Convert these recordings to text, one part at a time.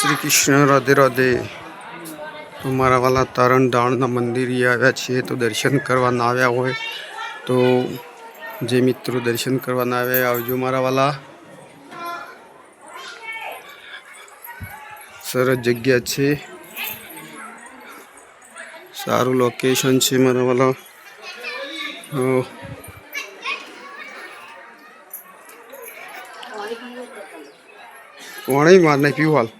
શ્રી કૃષ્ણ રાધે રાધે તો મારા વાલા તારણધાણના મંદિરે આવ્યા છીએ તો દર્શન કરવાના આવ્યા હોય તો જે મિત્રો દર્શન કરવાના આવ્યા આવજો મારા વાલા સરસ જગ્યા છે સારું લોકેશન છે મારા વાલા તો પાણી માર નહીં પીવું હાલ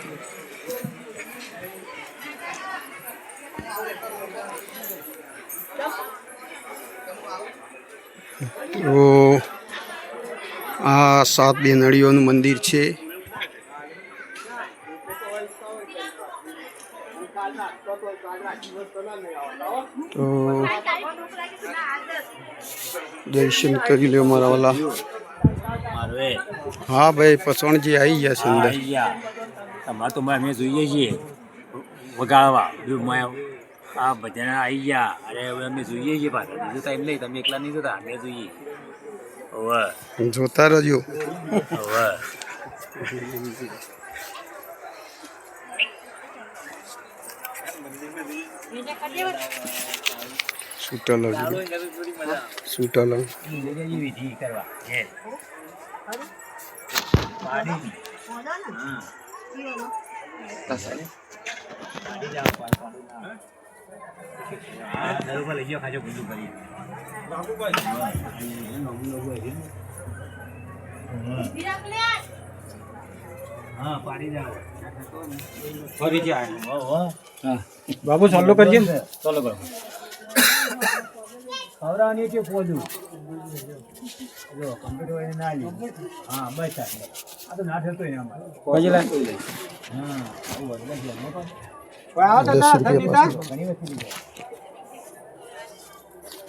તો આ સાત બે નળીઓનું મંદિર છે. તો દર્શન કરી લ્યો મારા વાલા. હા ભાઈ પસંદજી આવી ગયા છે અંદર. તમારે તો અમે જોઈએ છીએ. વગાડવા બીજું મેં આ બધાને આવી ગયા અરે હવે અમે જોઈએ છીએ પાછા બીજું ટાઈમ નહીં તમે એકલા નહીં જતા અમે જોઈએ હવે જોતા રહેજો હવે સૂટલ સૂટલ વિધિ કરવા છે પાડી હા બરોબર લઈ જાઓ ખાજો બીજું કરી હા. પાડી જાઓ ફરી જાય બાબુ ચાલુ કરજે ચાલો કરો. ખવડાવવાની છે પોદું જો કમ્પ્યુટર એને ના લે હા બસ આ. તો ના થતો એને અમારે હા આવું લીધી.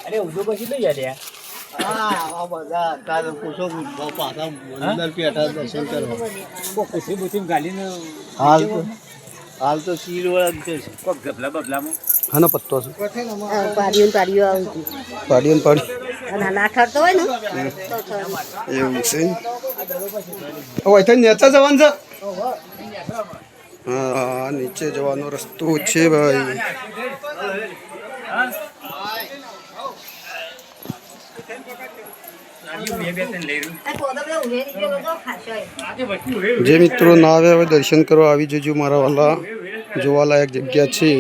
અરે ઉદો પછી લઈ જાય હા, આ બધા તારે પૂછો પાછા અંદર પેઠા દર્શન કરવા. ખુશી હાલ તો હાલ તો શીર વાળા કોક ગભલા બબલામાં આનો પત્તો છે. પાડીઓ ને પાડીઓ આવું છું પાડી પાડી અને ના ઠરતો હોય ને એવું છે હવે તો નેચા જવાનું છે? હા નીચે જવાનો રસ્તો છે ભાઈ. જે મિત્રો ના આવ્યા હોય દર્શન કરવા આવી જજો મારા વાલા. જોવાલાયક જગ્યા છે.